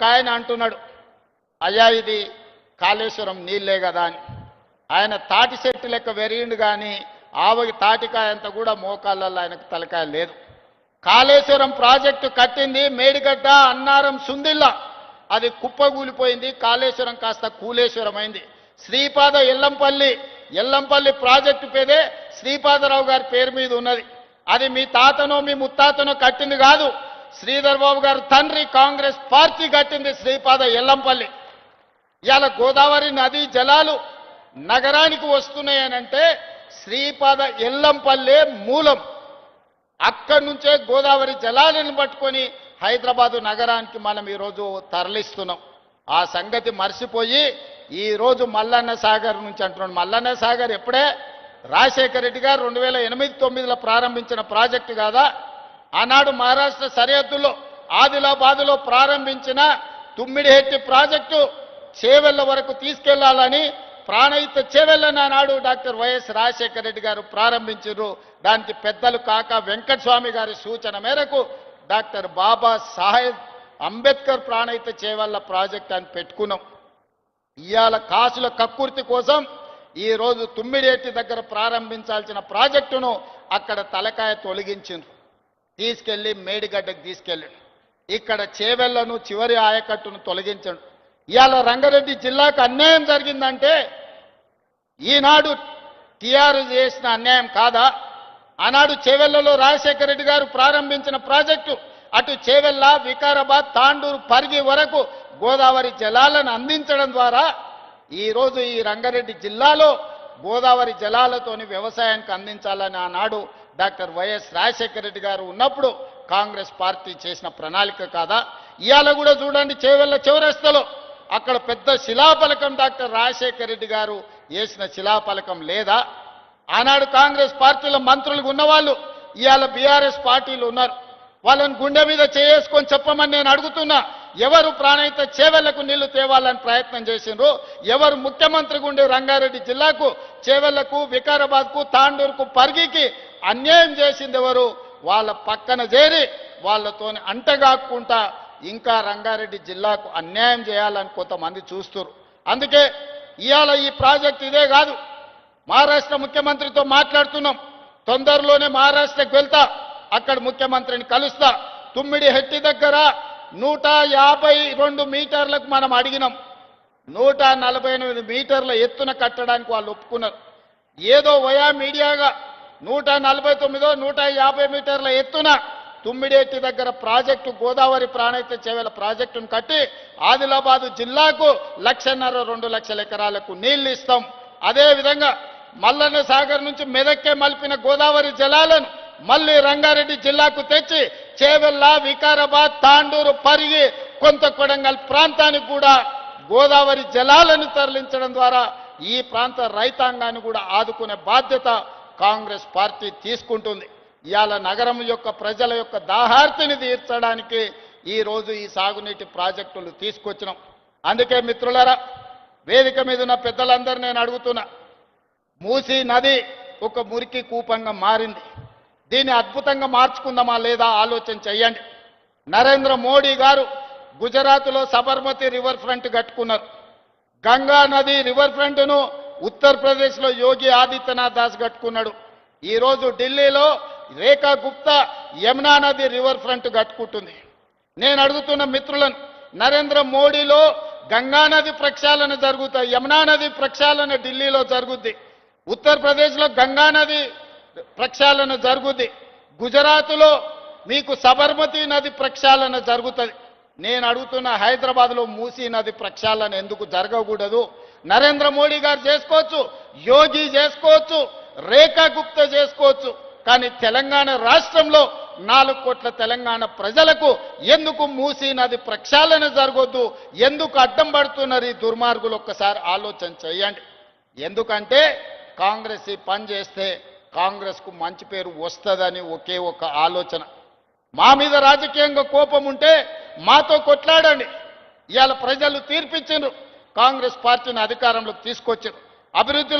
ఒక ఆయన అంటున్నాడు అయ్యా ఇది కాళేశ్వరం నీళ్ళే కదా అని. ఆయన తాటి చెట్టు లెక్క వెరిగిండు కానీ ఆవకి తాటికాయ అంత కూడా మోకాళ్ళల్లో ఆయనకు తలకాయ లేదు. కాళేశ్వరం ప్రాజెక్టు కట్టింది మేడిగడ్డ అన్నారం సుందిల్లా. అది కుప్పగూలిపోయింది కాళేశ్వరం కాస్త కూలేశ్వరం అయింది శ్రీపాద ఎల్లంపల్లి ఎల్లంపల్లి ప్రాజెక్టు పేదే శ్రీపాదరావు గారి పేరు మీద ఉన్నది. అది మీ తాతనో మీ ముత్తాతనో కట్టింది కాదు. శ్రీధర్ బాబు గారు తండ్రి కాంగ్రెస్ పార్టీ కట్టింది శ్రీపాద ఎల్లంపల్లి. ఇవాళ గోదావరి నదీ జలాలు నగరానికి వస్తున్నాయనంటే శ్రీపాద ఎల్లంపల్లె మూలం. అక్కడి నుంచే గోదావరి జలాలను పట్టుకొని హైదరాబాదు నగరానికి మనం ఈరోజు తరలిస్తున్నాం. ఆ సంగతి మర్చిపోయి ఈరోజు మల్లన్న సాగర్ నుంచి అంటున్నాడు. మల్లన్న సాగర్ ఎప్పుడే? రాజశేఖర రెడ్డి గారు రెండు వేల ఎనిమిది తొమ్మిదిలో ప్రారంభించిన ప్రాజెక్టు కాదా? ఆనాడు మహారాష్ట్ర సరిహద్దులో ఆదిలాబాదులో ప్రారంభించిన తుమ్మిడిహెట్టి ప్రాజెక్టు చేవెళ్ళ వరకు తీసుకెళ్ళాలని ప్రాణయుత చేవెళ్ళని ఆనాడు డాక్టర్ వైఎస్ రాజశేఖర రెడ్డి గారు ప్రారంభించారు. దానికి పెద్దలు కాక వెంకటస్వామి గారి సూచన మేరకు డాక్టర్ బాబా సాహెబ్ అంబేద్కర్ ప్రాణయుత చేవెళ్ళ ప్రాజెక్ట్ అని పెట్టుకున్నాం. ఇవాళ కాసుల కక్కుర్తి కోసం ఈరోజు తుమ్మిడేటి దగ్గర ప్రారంభించాల్సిన ప్రాజెక్టును అక్కడ తలకాయ తొలగించింది తీసుకెళ్ళి మేడిగడ్డకు తీసుకెళ్ళాడు. ఇక్కడ చేవెళ్ళను చివరి ఆయకట్టును తొలగించండు. ఇవాళ రంగారెడ్డి జిల్లాకు అన్యాయం జరిగిందంటే ఈనాడు టీఆర్ఎస్ చేసిన అన్యాయం కాదా? ఆనాడు చేవెళ్ళలో రాజశేఖర రెడ్డి గారు ప్రారంభించిన ప్రాజెక్టు అటు చేవెళ్ళ వికారాబాద్ తాండూరు పరిగి వరకు గోదావరి జలాలను అందించడం ద్వారా ఈరోజు ఈ రంగారెడ్డి జిల్లాలో గోదావరి జలాలతోని వ్యవసాయానికి అందించాలని ఆనాడు డాక్టర్ వైఎస్ రాజశేఖర రెడ్డి గారు ఉన్నప్పుడు కాంగ్రెస్ పార్టీ చేసిన ప్రణాళిక కాదా? ఇవాళ కూడా చూడండి చేవెళ్ళ చివరస్తలో. అక్కడ పెద్ద శిలాఫలకం డాక్టర్ రాజశేఖర రెడ్డి గారు వేసిన శిలాఫలకం లేదా? ఆనాడు కాంగ్రెస్ పార్టీలో మంత్రులుగా ఉన్నవాళ్ళు ఇవాళ బీఆర్ఎస్ పార్టీలు ఉన్నారు. వాళ్ళని గుండె మీద చేసుకొని చెప్పమని నేను అడుగుతున్నా. ఎవరు ప్రాణహిత చేవెళ్ళకు నీళ్ళు తేవాలని ప్రయత్నం చేసిండ్రు? ఎవరు ముఖ్యమంత్రిగా ఉండే రంగారెడ్డి జిల్లాకు చేవెళ్ళకు వికారాబాద్కు తాండూరుకు పరిగికి అన్యాయం చేసింది ఎవరు? వాళ్ళ పక్కన చేరి వాళ్ళతో అంటగాక్కుంటా ఇంకా రంగారెడ్డి జిల్లాకు అన్యాయం చేయాలని కొంతమంది చూస్తున్నారు అందుకే ఇవాళ ఈ ప్రాజెక్ట్ ఇదే కాదు. మహారాష్ట్ర ముఖ్యమంత్రితో మాట్లాడుతున్నాం. తొందరలోనే మహారాష్ట్రకు వెళ్తా. అక్కడ ముఖ్యమంత్రిని కలుస్తా. తుమ్మిడి హెట్టి దగ్గర నూట యాభై రెండు మీటర్లకు మనం అడిగినాం. నూట నలభై ఎనిమిది మీటర్ల ఎత్తున కట్టడానికి వాళ్ళు ఒప్పుకున్నారు. ఏదో వయా మీడియాగా నూట నలభై తొమ్మిదో నూట యాభై మీటర్ల ఎత్తున తుమ్మిడేటి దగ్గర ప్రాజెక్టు గోదావరి ప్రాణైత చేవల ప్రాజెక్టును కట్టి ఆదిలాబాదు జిల్లాకు లక్షన్నర రెండు లక్షల ఎకరాలకు నీళ్ళు ఇస్తాం. అదేవిధంగా మల్లన్న సాగర్ నుంచి మెదక్కే మలిపిన గోదావరి జలాలను మళ్ళీ రంగారెడ్డి జిల్లాకు తెచ్చి చేవెళ్ళ వికారాబాద్ తాండూరు పరిగి కొంత కొడంగల్ ప్రాంతానికి కూడా గోదావరి జలాలను తరలించడం ద్వారా ఈ ప్రాంత రైతాంగాన్ని కూడా ఆదుకునే బాధ్యత కాంగ్రెస్ పార్టీ తీసుకుంటుంది. ఇవాళ నగరం యొక్క ప్రజల యొక్క దాహార్తిని తీర్చడానికి ఈ రోజు ఈ సాగునీటి ప్రాజెక్టులు తీసుకొచ్చినాం. అందుకే మిత్రులరా వేదిక మీద ఉన్న పెద్దలందరూ నేను అడుగుతున్నా మూసీ నది ఒక మురికి కూపంగా మారింది. దీన్ని అద్భుతంగా మార్చుకుందామా లేదా ఆలోచన చేయండి. నరేంద్ర మోడీ గారు గుజరాత్లో సబర్మతి రివర్ ఫ్రంట్ కట్టుకున్నారు. గంగా నది రివర్ ఫ్రంట్ను ఉత్తరప్రదేశ్లో యోగి ఆదిత్యనాథ్ దాస్ కట్టుకున్నాడు. ఈరోజు ఢిల్లీలో రేఖా గుప్తా యమునా నది రివర్ ఫ్రంట్ కట్టుకుంటుంది. నేను అడుగుతున్న మిత్రులను నరేంద్ర మోడీలో గంగా నది ప్రక్షాళన జరుగుతాయి యమునా నది ప్రక్షాళన ఢిల్లీలో జరుగుద్ది. ఉత్తరప్రదేశ్లో గంగా నది ప్రక్షాళన జరుగుద్ది. గుజరాత్లో మీకు సబర్మతి నది ప్రక్షాళన జరుగుతుంది. నేను అడుగుతున్న హైదరాబాద్లో మూసీ నది ప్రక్షాళన ఎందుకు జరగకూడదు? నరేంద్ర మోడీ గారు చేసుకోవచ్చు యోగి చేసుకోవచ్చు రేఖా గుప్తా చేసుకోవచ్చు. కానీ తెలంగాణ రాష్ట్రంలో నాలుగు కోట్ల తెలంగాణ ప్రజలకు ఎందుకు మూసీ నది ప్రక్షాళన జరగొద్దు? ఎందుకు అడ్డం పడుతున్నారు ఈ దుర్మార్గులు? ఒక్కసారి ఆలోచన చేయండి. ఎందుకంటే కాంగ్రెస్ ఈ పని చేస్తే కాంగ్రెస్కు మంచి పేరు వస్తుందని ఒకే ఒక ఆలోచన. మా మీద రాజకీయంగా కోపం ఉంటే మాతో కొట్లాడండి. ఇవాళ ప్రజలు తీర్పిచ్చిండ్రు. కాంగ్రెస్ పార్టీని అధికారంలోకి తీసుకొచ్చారు అభివృద్ధిలో